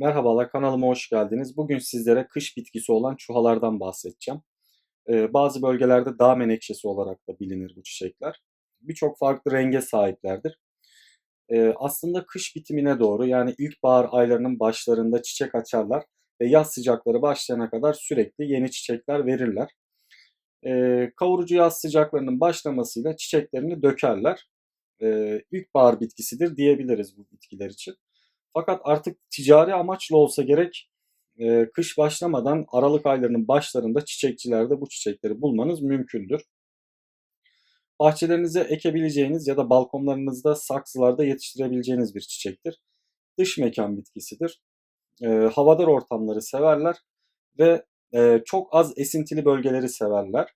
Merhabalar, kanalıma hoş geldiniz. Bugün sizlere kış bitkisi olan çuhalardan bahsedeceğim. Ee, bazı bölgelerde dağ menekşesi olarak da bilinir bu çiçekler. Birçok farklı renge sahiplerdir. Ee, aslında kış bitimine doğru yani ilkbahar aylarının başlarında çiçek açarlar ve yaz sıcakları başlayana kadar sürekli yeni çiçekler verirler. Ee, kavurucu yaz sıcaklarının başlamasıyla çiçeklerini dökerler. Ee, ilkbahar bitkisidir diyebiliriz bu bitkiler için. Fakat artık ticari amaçlı olsa gerek e, kış başlamadan Aralık aylarının başlarında çiçekçilerde bu çiçekleri bulmanız mümkündür. Bahçelerinize ekebileceğiniz ya da balkonlarınızda saksılarda yetiştirebileceğiniz bir çiçektir. Dış mekan bitkisidir. E, havadar ortamları severler ve e, çok az esintili bölgeleri severler.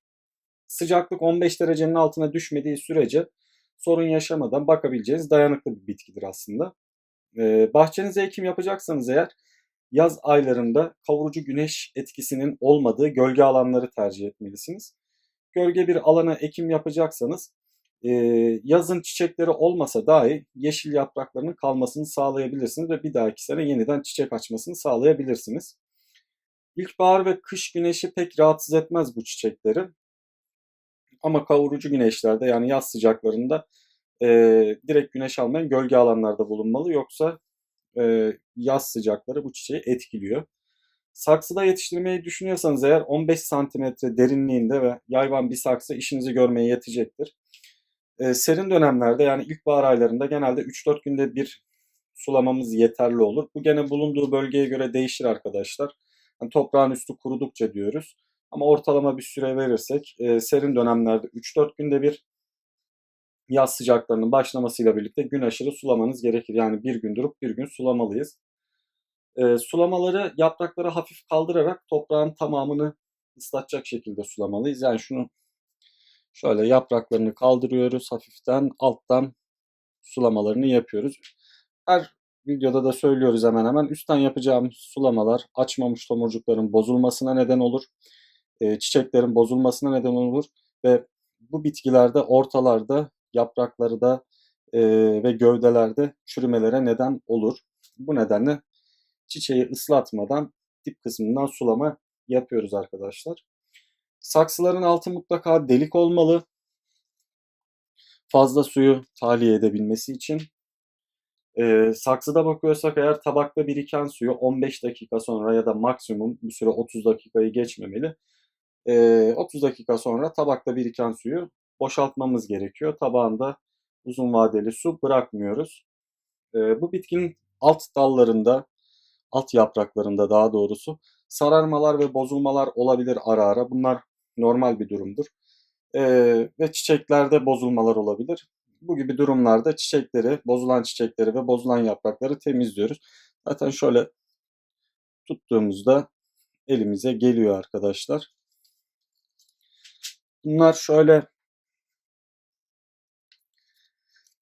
Sıcaklık 15 derecenin altına düşmediği sürece sorun yaşamadan bakabileceğiniz dayanıklı bir bitkidir aslında. E, bahçenize ekim yapacaksanız eğer yaz aylarında kavurucu güneş etkisinin olmadığı gölge alanları tercih etmelisiniz. Gölge bir alana ekim yapacaksanız e, yazın çiçekleri olmasa dahi yeşil yapraklarının kalmasını sağlayabilirsiniz ve bir dahaki sene yeniden çiçek açmasını sağlayabilirsiniz. İlkbahar ve kış güneşi pek rahatsız etmez bu çiçekleri. Ama kavurucu güneşlerde yani yaz sıcaklarında e, direkt güneş almayan gölge alanlarda bulunmalı. Yoksa e, yaz sıcakları bu çiçeği etkiliyor. Saksıda yetiştirmeyi düşünüyorsanız eğer 15 santimetre derinliğinde ve yayvan bir saksı işinizi görmeye yetecektir. E, serin dönemlerde yani ilkbahar aylarında genelde 3-4 günde bir sulamamız yeterli olur. Bu gene bulunduğu bölgeye göre değişir arkadaşlar. Yani toprağın üstü kurudukça diyoruz. Ama ortalama bir süre verirsek e, serin dönemlerde 3-4 günde bir yaz sıcaklarının başlamasıyla birlikte gün aşırı sulamanız gerekir. Yani bir gün durup bir gün sulamalıyız. E, sulamaları yaprakları hafif kaldırarak toprağın tamamını ıslatacak şekilde sulamalıyız. Yani şunu şöyle yapraklarını kaldırıyoruz hafiften alttan sulamalarını yapıyoruz. Her videoda da söylüyoruz hemen hemen. Üstten yapacağım sulamalar açmamış tomurcukların bozulmasına neden olur. E, çiçeklerin bozulmasına neden olur ve bu bitkilerde ortalarda yaprakları da e, ve gövdelerde çürümelere neden olur. Bu nedenle çiçeği ıslatmadan dip kısmından sulama yapıyoruz arkadaşlar. Saksıların altı mutlaka delik olmalı. Fazla suyu tahliye edebilmesi için. E, saksıda bakıyorsak eğer tabakta biriken suyu 15 dakika sonra ya da maksimum bir süre 30 dakikayı geçmemeli. E, 30 dakika sonra tabakta biriken suyu boşaltmamız gerekiyor. Tabağında uzun vadeli su bırakmıyoruz. E, bu bitkinin alt dallarında, alt yapraklarında daha doğrusu sararmalar ve bozulmalar olabilir ara ara. Bunlar normal bir durumdur. E, ve çiçeklerde bozulmalar olabilir. Bu gibi durumlarda çiçekleri, bozulan çiçekleri ve bozulan yaprakları temizliyoruz. Zaten şöyle tuttuğumuzda elimize geliyor arkadaşlar. Bunlar şöyle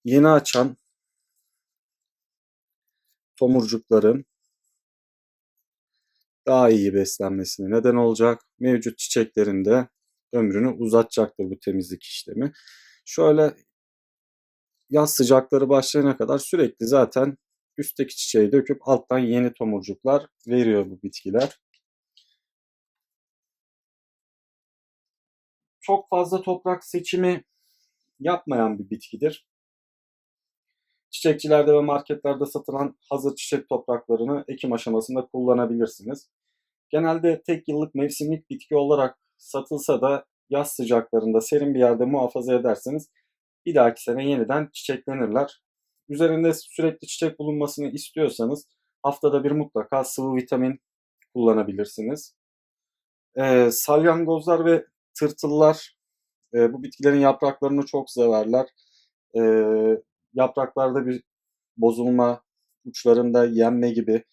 yeni açan tomurcukların daha iyi beslenmesine neden olacak. Mevcut çiçeklerin de ömrünü uzatacaktır bu temizlik işlemi. Şöyle yaz sıcakları başlayana kadar sürekli zaten üstteki çiçeği döküp alttan yeni tomurcuklar veriyor bu bitkiler. Çok fazla toprak seçimi yapmayan bir bitkidir. Çiçekçilerde ve marketlerde satılan hazır çiçek topraklarını ekim aşamasında kullanabilirsiniz. Genelde tek yıllık mevsimlik bitki olarak satılsa da yaz sıcaklarında serin bir yerde muhafaza ederseniz bir dahaki sene yeniden çiçeklenirler. Üzerinde sürekli çiçek bulunmasını istiyorsanız haftada bir mutlaka sıvı vitamin kullanabilirsiniz. Ee, salyangozlar ve tırtıllar e, bu bitkilerin yapraklarını çok severler. E, yapraklarda bir bozulma, uçlarında yenme gibi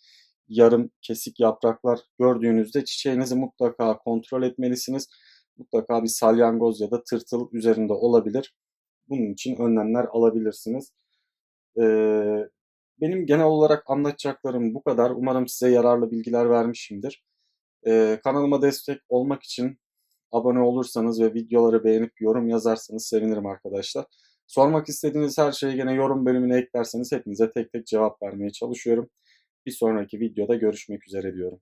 yarım kesik yapraklar gördüğünüzde çiçeğinizi mutlaka kontrol etmelisiniz. Mutlaka bir salyangoz ya da tırtıl üzerinde olabilir. Bunun için önlemler alabilirsiniz. Ee, benim genel olarak anlatacaklarım bu kadar. Umarım size yararlı bilgiler vermişimdir. Ee, kanalıma destek olmak için abone olursanız ve videoları beğenip yorum yazarsanız sevinirim arkadaşlar. Sormak istediğiniz her şeyi gene yorum bölümüne eklerseniz hepinize tek tek cevap vermeye çalışıyorum. Bir sonraki videoda görüşmek üzere diyorum.